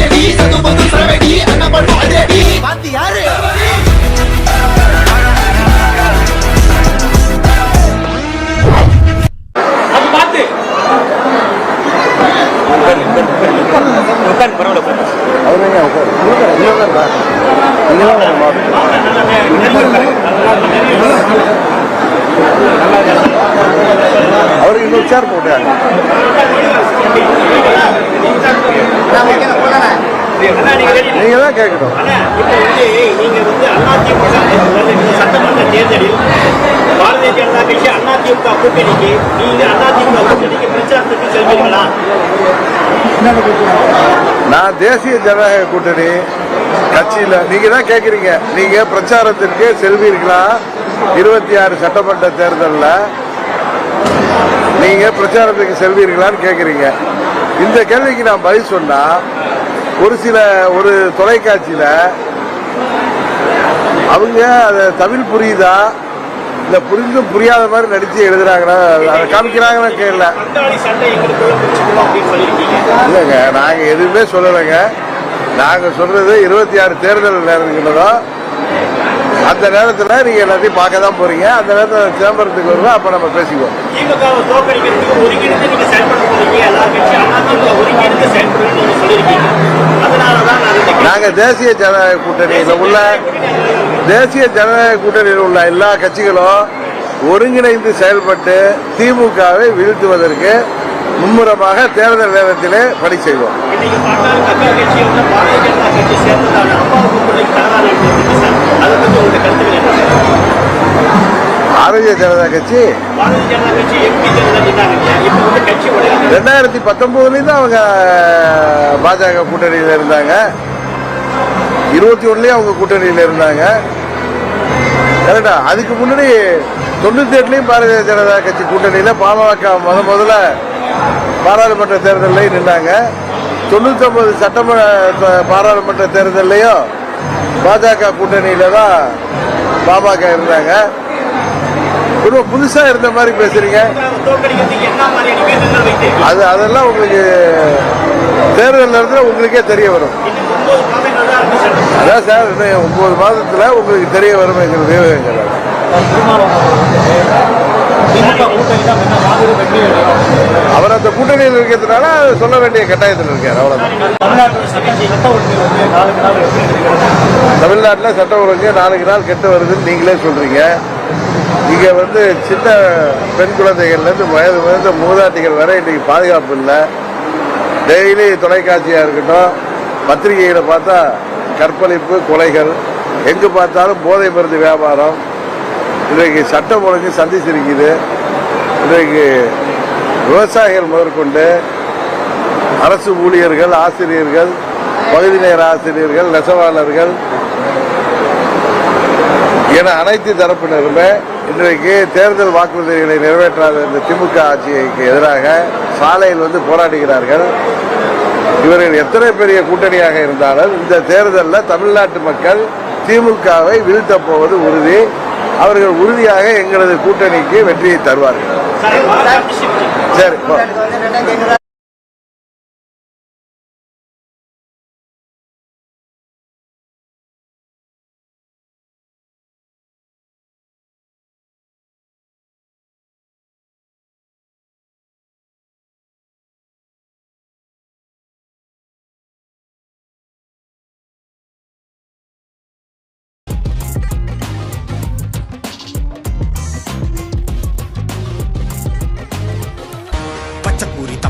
அதிரடி சது பது சரவெடி அண்ணன் பண்ணும் அதிரடி பாத்தி யாரு? அது பார்த்து உட்காந்து பரவாயில்ல அவருங்க உட்காரு. இங்க உட்காருப்பா. இங்க தான் உட்காரு, மாப்பிள்ளை. அவருக்கு இன்னொரு சேர் போட்டாங்க அண்ணா நீங்க ரெடி நீங்க தான் கேட்கணும் அண்ணா இப்போ வந்து நீங்க வந்து அதிமுக சட்டமன்ற தேர்தலில் பாரதிய ஜனதா கட்சி அதிமுக கூட்டணிக்கு நீங்க அதிமுக கூட்டணிக்கு பிரச்சாரத்துக்கு செல்வீங்களா நான் தேசிய ஜனநாயக கூட்டணி கட்சியில நீங்க தான் கேக்குறீங்க. நீங்க பிரச்சாரத்திற்கு செல்வீர்களா? இருபத்தி ஆறு சட்டமன்ற தேர்தலில் நீங்க பிரச்சாரத்துக்கு செல்வீர்களான்னு கேக்குறீங்க. இந்த கேள்விக்கு நான் பதில் சொன்னா ஒரு சில ஒரு தொலைக்காட்சியில அவங்க அதை தமிழ் புரியுதா? இல்ல புரிந்தும் புரியாத மாதிரி நடிச்சு எழுதுறாங்கன்னா அதை காமிக்கிறாங்கன்னா கேட்கல இல்லைங்க நாங்க எதுவுமே சொல்லலைங்க. நாங்க சொல்றது இருபத்தி ஆறு தேர்தல் நேரங்களோ அந்த நேரத்துல நீங்க எல்லாத்தையும் பார்க்க தான் போறீங்க. அந்த நேரத்தில் சிதம்பரத்துக்கு வருவோம் அப்ப நம்ம பேசிக்குவோம். தேசிய ஜனநாயக கூட்டணியில் உள்ள தேசிய ஜனநாயக கூட்டணியில் உள்ள எல்லா கட்சிகளும் ஒருங்கிணைந்து செயல்பட்டு திமுகவை வீழ்த்துவதற்கு மும்முரமாக தேர்தல் நேரத்திலே பணி செய்வோம். பாரதிய ஜனதா கட்சி ரெண்டாயிரத்தி பத்தொன்பதுலயும் தான் அவங்க பாஜக கூட்டணியில இருந்தாங்க. இருபத்தி ஒன்றுலேயும் அவங்க கூட்டணியில் இருந்தாங்க. கரெக்டா? அதுக்கு முன்னாடி தொண்ணூற்றி எட்டுலேயும் பாரதிய ஜனதா கட்சி கூட்டணியில் பாமக முத முதல்ல பாராளுமன்ற தேர்தலையும் நின்னாங்க. தொண்ணூத்தி சட்டமன்ற பாராளுமன்ற தேர்தலையும் பாஜக கூட்டணியில தான் பாமக இருந்தாங்க. ரொம்ப புதுசாக இருந்த மாதிரி பேசுறீங்க. அது அதெல்லாம் உங்களுக்கு தேர்தல் நேரத்தில் உங்களுக்கே தெரிய வரும். சார் அதான் சார் இன்னும் ஒன்பது மாதத்தில் உங்களுக்கு தெரிய வரும் எங்கள் அவர் அந்த கூட்டணியில் இருக்கிறதுனால சொல்ல வேண்டிய கட்டாயத்தில் இருக்கார் அவ்வளவுதான். தமிழ்நாட்டில் சட்ட ஒழுங்கு நாளுக்கு நாள் தமிழ்நாட்டில் சட்ட நாளுக்கு நாள் கெட்டு வருதுன்னு நீங்களே சொல்றீங்க. இங்க வந்து சின்ன பெண் குழந்தைகள்ல இருந்து வயது வயது மூதாட்டிகள் வரை இன்னைக்கு பாதுகாப்பு இல்லை. டெய்லி தொலைக்காட்சியா இருக்கட்டும் பத்திரிகைகளை பார்த்தா கற்பழிப்பு கொலைகள் எங்கு பார்த்தாலும் போதை மருந்து வியாபாரம் இன்றைக்கு சட்டம் ஒழுங்கு சந்திச்சிருக்குது. இன்றைக்கு விவசாயிகள் முதற்கொண்டு அரசு ஊழியர்கள் ஆசிரியர்கள் பகுதி நேர ஆசிரியர்கள் நெசவாளர்கள் என அனைத்து தரப்பினருமே இன்றைக்கு தேர்தல் வாக்குறுதிகளை நிறைவேற்றாத இந்த திமுக ஆட்சிக்கு எதிராக சாலையில் வந்து போராடுகிறார்கள். இவர்கள் எத்தனை பெரிய கூட்டணியாக இருந்தாலும் இந்த தேர்தலில் தமிழ்நாட்டு மக்கள் திமுகவை வீழ்த்தப் போவது உறுதி அவர்கள் உறுதியாக எங்களது கூட்டணிக்கு வெற்றியை தருவார்கள் சரி